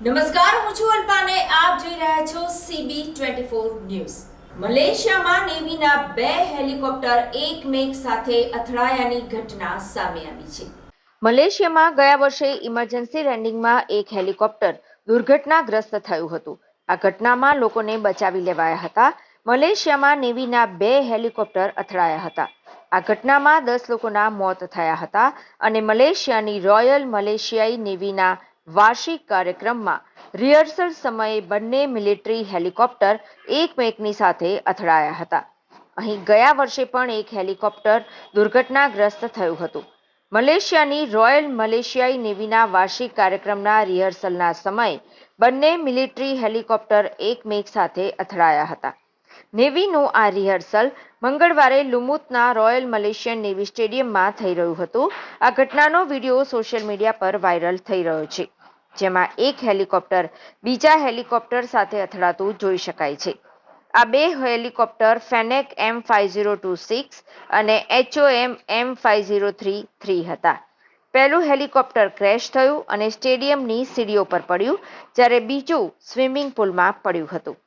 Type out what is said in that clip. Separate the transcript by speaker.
Speaker 1: નમસ્કાર, હું છું અલ્પાને. આપ જોઈ રહ્યા છો સીબી ટ્વેન્ટી ફોર ન્યૂઝ. મલેશિયામાં નેવીના બે હેલિકોપ્ટર એક સાથે અથડાયાની ઘટના સામે આવી છે. મલેશિયામાં ગયા વર્ષે ઇમરજન્સી લેન્ડિંગમાં એક હેલિકોપ્ટર દુર્ઘટનાગ્રસ્ત થયું હતું. આ ઘટનામાં લોકોને બચાવી લેવાયા હતા. મલેશિયામાં નેવીના બે હેલિકોપ્ટર અથડાયા હતા. આ ઘટનામાં દસ લોકોના મોત થયા હતા અને મલેશિયાની રોયલ મલેશિયાઈ નેવીના વાર્ષિક કાર્યક્રમમાં રિહર્સલ સમયે બંને મિલિટરી હેલિકોપ્ટર એકમેકની સાથે અથડાયા હતા. અહીં ગયા વર્ષે પણ એક હેલિકોપ્ટર દુર્ઘટનાગ્રસ્ત થયું હતું. મલેશિયાની રોયલ મલેશિયાઈ નેવીના વાર્ષિક કાર્યક્રમના રિહર્સલના સમયે બંને મિલિટરી હેલિકોપ્ટર એકમેક સાથે અથડાયા હતા. નેવીનું આ રિહર્સલ મંગળવારે લુમુતના રોયલ મલેશિયન નેવી સ્ટેડિયમમાં થઈ રહ્યું હતું. આ ઘટનાનો વીડિયો સોશિયલ મીડિયા પર વાયરલ થઈ રહ્યો છે, જેમાં એક હેલિકોપ્ટર બીજા હેલિકોપ્ટર સાથે અથડાતું જોઈ શકાય છે. આ બે helicopter Fennec M five zero two six અને HOM M five zero three three હતા. પહેલું હેલિકોપ્ટર ક્રેશ થયું અને સ્ટેડિયમની સીડીઓ પર પડ્યું, જ્યારે બીજું સ્વિમિંગ પુલમાં પડ્યું હતું.